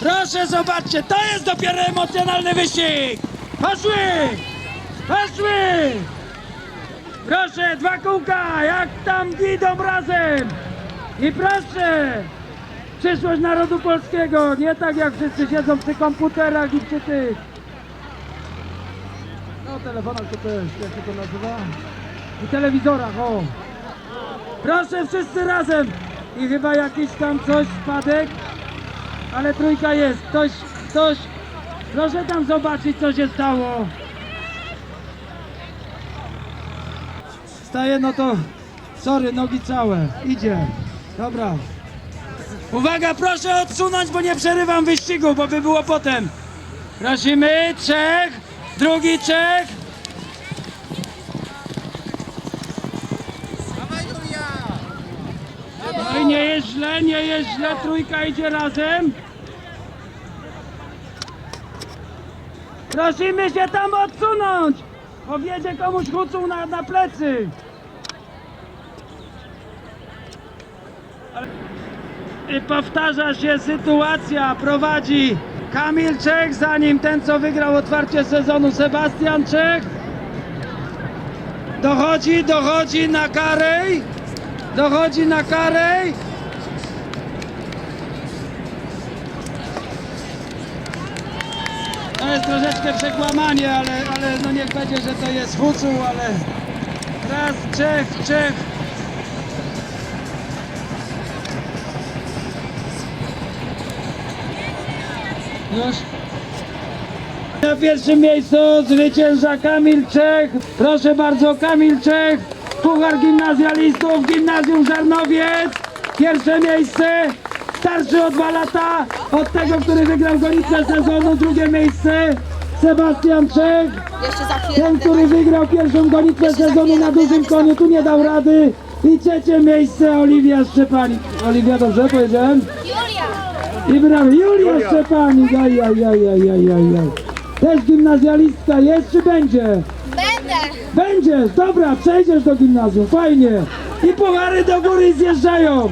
Proszę zobaczcie, to jest dopiero emocjonalny wyścig! Poszły! Poszły! Proszę, dwa kółka, jak tam idą razem! I proszę! Przyszłość narodu polskiego, nie tak jak wszyscy siedzą przy komputerach i przy tych... No, telefonach to też, jak się to nazywa? I telewizorach, o! Proszę, wszyscy razem! I chyba jakiś tam coś, spadek, ale trójka jest. Ktoś, ktoś. Proszę tam zobaczyć, co się stało. Staje, no to. Sorry, nogi całe. Idzie. Dobra. Uwaga, proszę odsunąć, bo nie przerywam wyścigu, bo by było potem. Prosimy, Czech, drugi Czech. Jest źle, nie jest źle, trójka idzie razem. Prosimy się tam odsunąć, bo wiedzie komuś hucą na, na plecy. I powtarza się sytuacja, prowadzi Kamil Czech, zanim ten co wygrał otwarcie sezonu Sebastian Czech. Dochodzi, dochodzi na Karej. Dochodzi na Karej. To jest troszeczkę przekłamanie, ale, ale no niech będzie, że to jest Hucu, ale raz, Czech, Czech. Już. Na pierwszym miejscu zwycięża Kamil Czech. Proszę bardzo, Kamil Czech. Puchar gimnazjalistów Gimnazjum Żarnowiec. Pierwsze miejsce. Starszy o dwa lata od tego, który wygrał gonitwę sezonu. Drugie miejsce. Sebastian Czech. Ten, który wygrał pierwszą gonitwę sezonu na dużym koniu, tu nie dał rady. I trzecie miejsce Oliwia Szczepanik. Oliwia, dobrze powiedziałem? Julia! I brawo, Julia Szczepanik, aj, aj, aj, aj, aj, aj, aj. Też gimnazjalistka jest, czy będzie? Będę! Będziesz, dobra, przejdziesz do gimnazjum, fajnie. I puchary do góry zjeżdżają.